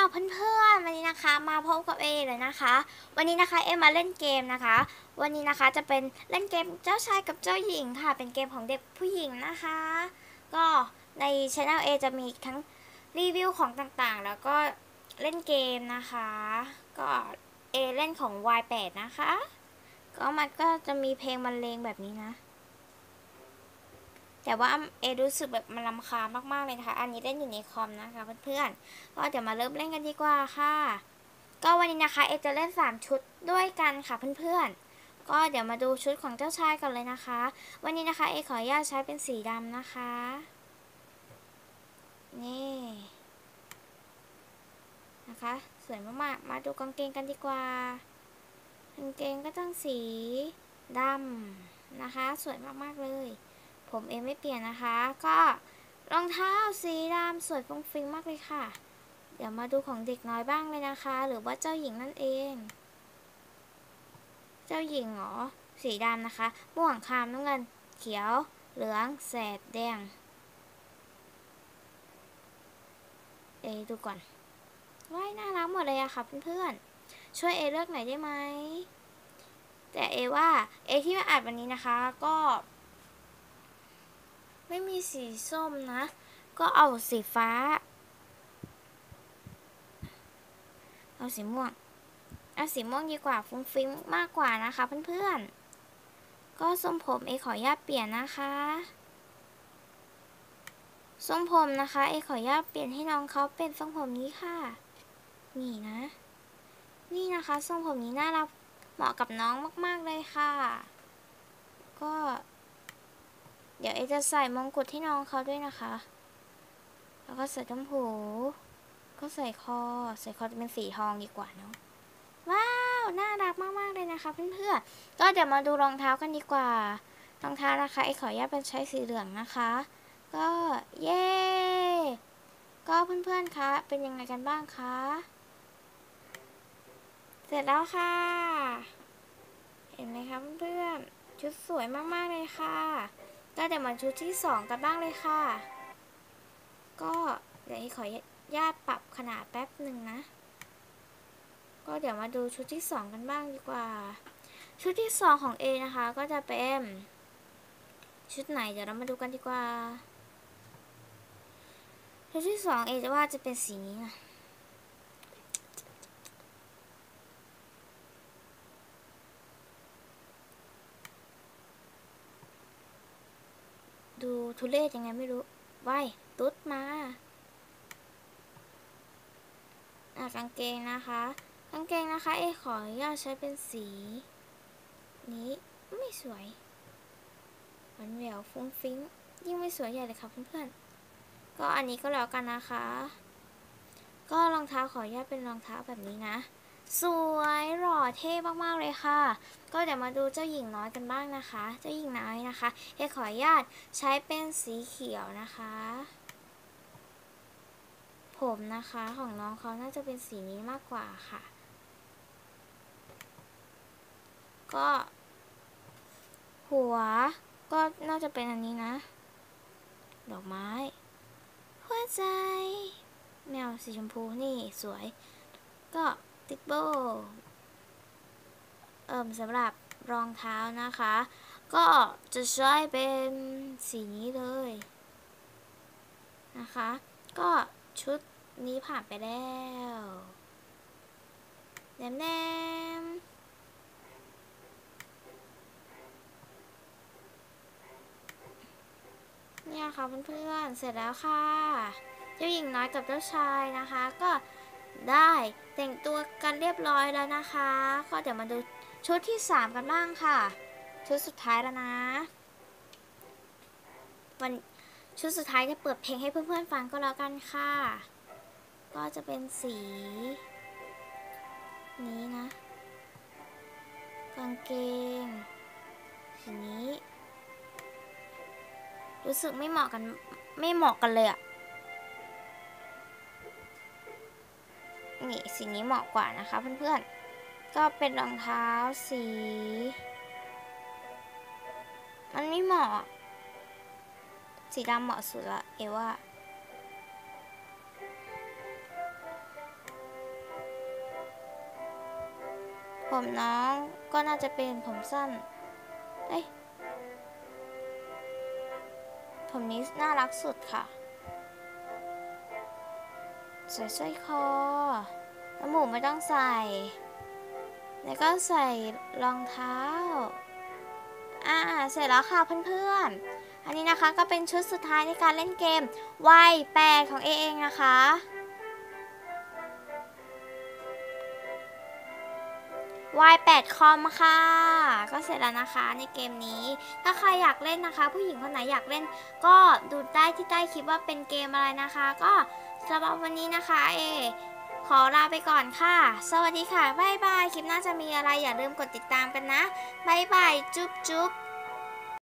าวเพื่อนๆวันนี้นะคะมาพบกับเอเลยนะคะ วันนี้นะคะเอมาเล่นเกมนะคะ วันนี้นะคะจะเป็นเล่นเกมเจ้าชายกับเจ้าหญิงค่ะ เป็นเกมของเด็กผู้หญิงนะคะ ก็ในช anel เอจะมีทั้งรีวิวของต่างๆ แล้วก็เล่นเกมนะคะ ก็เอเล่นของ Y8 นะคะ ก็มันก็จะมีเพลงบรรเลงแบบนี้นะ แต่ว่าเอรู้สึกแบบมันลำคาญมากๆเลยนะคะ อันนี้เล่นอยู่ในคอมนะคะเพื่อนๆ ก็เดี๋ยวมาเริ่มเล่นกันดีกว่าค่ะ ก็วันนี้นะคะเอจะเล่น 3 ชุดด้วยกันค่ะเพื่อนๆ ก็เดี๋ยวมาดูชุดของเจ้าชายกันเลยนะคะ วันนี้นะคะเอขออนุญาตใช้เป็นสีดำนะคะ นี่นะคะ สวยมากๆ มาดูกางเกงกันดีกว่ากางเกงก็ต้องสีดำนะคะ สวยมากๆเลย ผมเองไม่เปลี่ยนนะคะ ก็รองเท้าสีดำสวยฟุ้งฟิ้งมากเลยค่ะ เดี๋ยวมาดูของเด็กน้อยบ้างเลยนะคะ หรือว่าเจ้าหญิงนั่นเอง เจ้าหญิงเหรอสีดำนะคะม่วงครามน้ำเงิน เขียว เหลืองแสดแดง เอดูก่อนว้ายน่ารักหมดเลยอะค่ะเพื่อนๆ ช่วยเอเลือกหน่อยได้ไหม แต่เอว่าเอที่มาอ่านวันนี้นะคะก็ ไม่มีสีส้มนะ ก็เอาสีฟ้า เอาสีม่วง เอาสีม่วงดีกว่าฟุ้งฟิ้งมากกว่านะคะเพื่อนๆ ก็ทรงผมเอขออนุญาตเปลี่ยนนะคะทรงผมนะคะ เอขออนุญาตเปลี่ยนให้น้องเขาเป็นทรงผมนี้ค่ะ นี่นะ นี่นะคะทรงผมนี้น่ารักเหมาะกับน้องมาก ๆเลยค่ะ ก็ เดี๋ยวเอจะใส่มงกุฎที่น้องเขาด้วยนะคะ แล้วก็ใส่ต้มหูก็ใส่คอ ใส่คอจะเป็นสีทองดีกว่าเนาะ ว้าว น่ารักมากๆเลยนะคะเพื่อนๆ ก็เดี๋ยวมาดูรองเท้ากันดีกว่า รองเท้านะคะเอขออนุญาตเป็นใช้สีเหลืองนะคะ ก็เย้ ก็เพื่อนๆ คะ เป็นยังไงกันบ้างคะ เสร็จแล้วค่ะ เห็นไหมคะเพื่อนๆ ชุดสวยมากๆเลยค่ะ ก็เดี๋ยวมาชุดที่สองกันบ้างเลยค่ะ ก็เดี๋ยวขออนุญาตปรับขนาดแป๊บหนึ่งนะ ก็เดี๋ยวมาดูชุดที่สองกันบ้างดีกว่า ชุดที่สองของ A นะคะก็จะเป็นชุดไหนเดี๋ยวเรามาดูกันดีกว่าชุดที่สองเอจะว่าจะเป็นสีนี้นะ ดู ทุเรศยังไงไม่รู้ว่ายตุ๊ดมาอะกางเกงนะคะกางเกงนะคะ เอขออนุญาตใช้เป็นสี นี้ไม่สวยหวานแหววฟุ้งฟิ้ง ยิ่งไม่สวยใหญ่เลยค่ะเพื่อนๆ ก็อันนี้ก็แล้วกันนะคะ ก็รองเท้าขออนุญาตเป็นรองเท้าแบบนี้นะ สวยหล่อเท่มากๆเลยค่ะ ก็เดี๋ยวมาดูเจ้าหญิงน้อยกันบ้างนะคะ เจ้าหญิงน้อยนะคะเอขออนุญาตใช้เป็นสีเขียวนะคะ ผมนะคะของน้องเขาน่าจะเป็นสีนี้มากกว่าค่ะ ก็ หัวก็น่าจะเป็นอันนี้นะ ดอกไม้ หัวใจ แมวสีชมพูนี่สวย ก็ ติกโบเอ่มสำหรับรองเท้านะคะ ก็จะใช้เป็นสีนี้เลยนะคะ ก็ชุดนี้ผ่านไปแล้วแนมแนมเนี่ยค่ะเพื่อนๆเสร็จแล้วค่ะ เจ้าหญิงน้อยกับเจ้าชายนะคะ ก็ ได้แต่งตัวกันเรียบร้อยแล้วนะคะ ก็เดี๋ยวมาดูชุดที่ 3 กันบ้างค่ะ ชุดสุดท้ายแล้วนะ วันชุดสุดท้ายจะเปิดเพลงให้เพื่อนๆฟังก็แล้วกันค่ะ ก็จะเป็นสี นี้นะ กางเกงสีนี้ รู้สึกไม่เหมาะกันไม่เหมาะกันเลยอะ นี่สีนี้เหมาะกว่านะคะเพื่อนๆ ก็เป็นรองเท้าสี มันไม่เหมาะ สีดำเหมาะสุดละเอว่าผมน้องก็น่าจะเป็นผมสั้น เอ้ย ผมนี้น่ารักสุดค่ะ ใส่สร้อยคอแล้วหมูไม่ต้องใส่ แล้วก็ใส่รองเท้า อ่า เสร็จแล้วค่ะเพื่อนๆ อันนี้นะคะก็เป็นชุดสุดท้ายในการเล่นเกมวัยแปดของเอเองนะคะ y 8 com ค่ะ ก็เสร็จแล้วนะคะในเกมนี้ ถ้าใครอยากเล่นนะคะ ผู้หญิงคนไหนอยากเล่น ก็ดูได้ที่ใต้คลิปว่าเป็นเกมอะไรนะคะ ก็ สำหรับวันนี้นะคะเอขอลาไปก่อนค่ะ สวัสดีค่ะ บ๊ายบาย คลิปหน้าจะมีอะไรอย่าลืมกดติดตามกันนะ บ๊ายบาย จุ๊บจุ๊บ